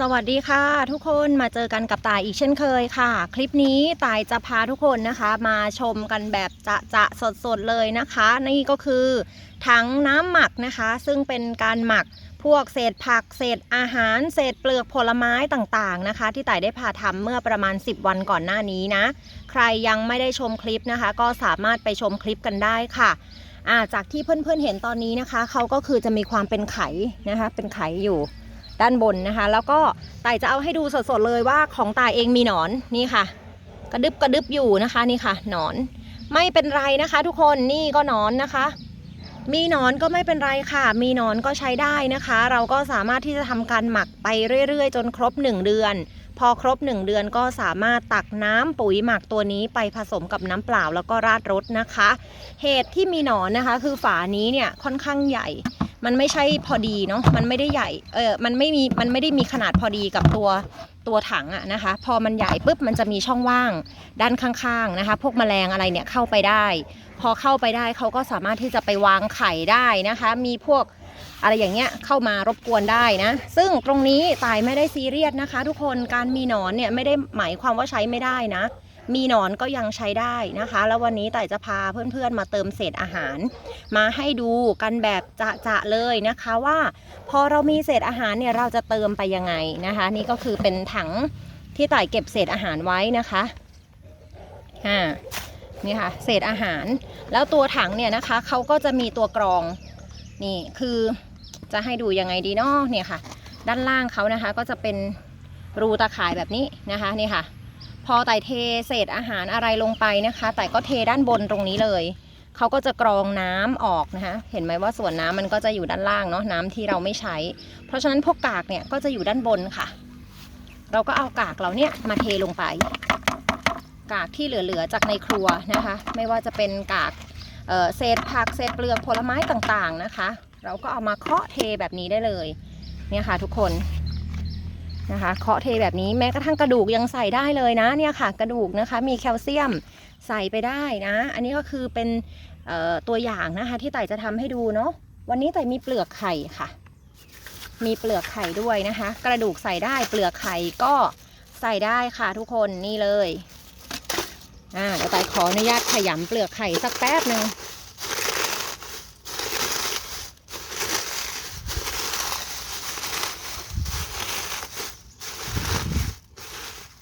สวัสดีค่ะ ทุกคนมาเจอกันกับตายอีกเช่นเคยค่ะ คลิปนี้ตายจะพาทุกคนนะคะ มาชมกันแบบจะจะสดสดๆเลยนะคะ นี่ก็คือถังน้ำหมักนะคะ ซึ่งเป็นการหมักพวกเศษผักเศษอาหาร เศษเปลือกผลไม้ต่างๆนะคะ ที่ต่ายได้พาทำเมื่อประมาณ 10 วันก่อนหน้านี้นะ ใครยังไม่ได้ชมคลิปนะคะ ก็สามารถไปชมคลิปกันได้ค่ะอาจากที่เพื่อนๆเห็นตอนนี้นะคะเขาก็คือจะมีความเป็นไขนะคะ เป็นไขอยู่ ด้านบนนะคะ แล้วก็ต่ายจะเอาให้ดูสดๆเลยว่าของต่ายเองมีหนอนนี่ค่ะ กระดึบกระดึบอยู่นะคะนี่ค่ะหนอนไม่เป็นไรนะคะ ทุกคนนี่ก็หนอนนะคะ มีหนอนก็ไม่เป็นไรค่ะ มีหนอนก็ใช้ได้นะคะ เราก็สามารถที่จะทำการหมักไปเรื่อยๆ จนครบ 1 เดือน พอครบ 1 เดือนก็สามารถตักน้ำปุ๋ยหมักตัวนี้ไปผสมกับน้ำเปล่าแล้วก็ราดรสนะคะ เหตุที่มีหนอนนะคะ คือฝานี้เนี่ยค่อนข้างใหญ่ มันไม่ใช่พอดีเนาะมันไม่ได้ใหญ่เออมันไม่มีมันไม่ได้มีขนาดพอดีกับตัวตัวถังอะนะคะ พอมันใหญ่ปุ๊บมันจะมีช่องว่างด้านข้างๆนะคะ พวกแมลงอะไรเนี่ยเข้าไปได้ พอเข้าไปได้เขาก็สามารถที่จะไปวางไข่ได้นะคะ มีพวกอะไรอย่างเงี้ยเข้ามารบกวนได้นะ ซึ่งตรงนี้ตายไม่ได้ซีเรียสนะคะ ทุกคนการมีหนอนเนี่ยไม่ได้หมายความว่าใช้ไม่ได้นะ มีหนอนก็ยังใช้ได้นะคะ แล้ววันนี้ต่ายจะพาเพื่อนๆมาเติมเศษอาหาร มาให้ดูกันแบบจะๆเลยนะคะว่า พอเรามีเศษอาหารเนี่ยเราจะเติมไปยังไงนะคะ นี่ก็คือเป็นถังที่ต่ายเก็บเศษอาหารไว้นะคะอ่านี่ค่ะเศษอาหาร แล้วตัวถังเนี่ยนะคะเขาก็จะมีตัวกรองนี่คือจะให้ดูยังไงดีเนาะเนี่ยค่ะ ด้านล่างเขานะคะก็จะเป็นรูตาข่ายแบบนี้นะคะนี่ค่ะ พอไต่เทเศษอาหารอะไรลงไปนะคะไต่ก็เทด้านบนตรงนี้เลย เขาก็จะกรองน้ำออกนะคะ เห็นไหมว่าส่วนน้ำมันก็จะอยู่ด้านล่างเนาะน้ำที่เราไม่ใช้ เพราะฉะนั้นพวกกากเนี่ยก็จะอยู่ด้านบนค่ะ เราก็เอากากเราเนี่ยมาเทลงไป กากที่เหลือๆจากในครัวนะคะ ไม่ว่าจะเป็นกากเเศษผักเศษเปลือกผลไม้ต่างๆนะคะ เราก็เอามาเคาะเทแบบนี้ได้เลย เนี่ยค่ะทุกคน นะคะเคาะเทแบบนี้แม้กระทั่งกระดูกยังใส่ได้เลยนะเนี่ยค่ะ กระดูกนะคะมีแคลเซียมใส่ไปได้นะ อันนี้ก็คือเป็นตัวอย่างนะคะที่ไต่จะทำให้ดูเนาะวันนี้ไต่มีเปลือกไข่ค่ะ มีเปลือกไข่ด้วยนะคะ กระดูกใส่ได้เปลือกไข่ก็ใส่ได้ค่ะทุกคนนี่เลยอ่าเดี๋ยวไต่ขออนุญาตขยำเปลือกไข่สักแป๊บหนึ่ง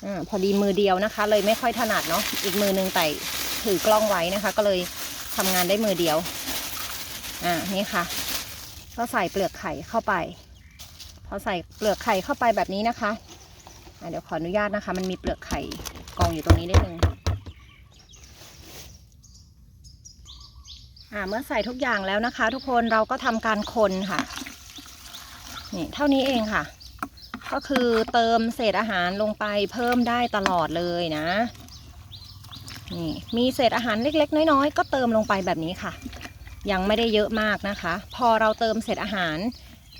อพอดีมือเดียวนะคะ เลยไม่ค่อยถนัดเนาะอีกมือหนึงแต่ถือกล้องไว้นะคะ ก็เลยทำงานได้มือเดียว อ่านี่ค่ะ ก็ใส่เปลือกไข่เข้าไป พอใส่เปลือกไข่เข้าไปแบบนี้นะคะเดี๋ยวขออนุญาตนะคะ มันมีเปลือกไข่กองอยู่ตรงนี้นิดนึงอ่าเมื่อใส่ทุกอย่างแล้วนะคะ ทุกคนเราก็ทำการคนค่ะ นี่เท่านี้เองค่ะ ก็คือเติมเศษอาหารลงไปเพิ่มได้ตลอดเลยนะ นี่มีเศษอาหารเล็ก ๆ น้อยๆ ก็เติมลงไปแบบนี้ค่ะ ยังไม่ได้เยอะมากนะคะ พอเราเติมเศษอาหาร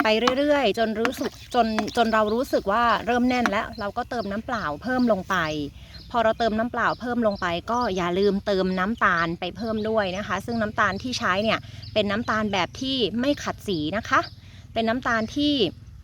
ไปเรื่อยๆ จนรู้สึกจนจนเรารู้สึกว่าเริ่มแน่นแล้ว เราก็เติมน้ำเปล่าเพิ่มลงไป พอเราเติมน้ำเปล่าเพิ่มลงไป ก็อย่าลืมเติมน้ำตาลไปเพิ่มด้วยนะคะ ซึ่งน้ำตาลที่ใช้เนี่ยเป็นน้ำตาลแบบที่ไม่ขัดสีนะคะ เป็นน้ำตาลที่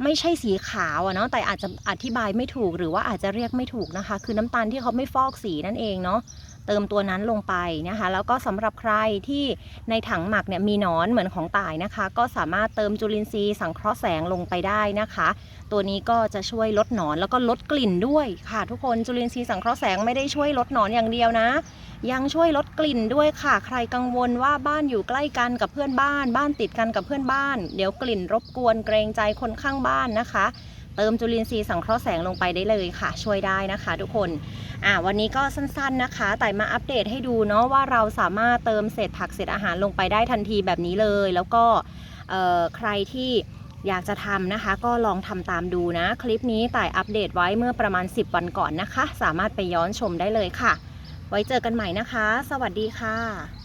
ไม่ใช่สีขาวอะเนาะแต่อาจจะอธิบายไม่ถูกหรือว่าอาจจะเรียกไม่ถูกนะคะ คือน้ำตาลที่เขาไม่ฟอกสีนั่นเองเนาะ เติมตัวนั้นลงไปนะคะ แล้วก็สำหรับใครที่ในถังหมักเนี่ยมีหนอนเหมือนของต่ายนะคะ ก็สามารถเติมจุลินทรีย์สังเคราะห์แสงลงไปได้นะคะ ตัวนี้ก็จะช่วยลดหนอนแล้วก็ลดกลิ่นด้วยค่ะ ทุกคนจุลินทรีย์สังเคราะห์แสงไม่ได้ช่วยลดหนอนอย่างเดียวนะ ยังช่วยลดกลิ่นด้วยค่ะ ใครกังวลว่าบ้านอยู่ใกล้กันกับเพื่อนบ้าน บ้านติดกันกับเพื่อนบ้าน เดี๋ยวกลิ่นรบกวนเกรงใจคนข้างบ้านนะคะ เติมจุลินทรีย์สังเคราะห์แสงลงไปได้เลยค่ะ ช่วยได้นะคะ ทุกคนอ่าวันนี้ก็สั้นๆนะคะ แต่มาอัปเดตให้ดูเนาะว่าเราสามารถเติมเศษผักเศษอาหารลงไปได้ทันทีแบบนี้เลย แล้วก็ใครที่อยากจะทำนะคะ ก็ลองทำตามดูนะ คลิปนี้ต่ายอัปเดตไว้เมื่อประมาณ 10 วันก่อนนะคะ สามารถไปย้อนชมได้เลยค่ะ ไว้เจอกันใหม่นะคะ สวัสดีค่ะ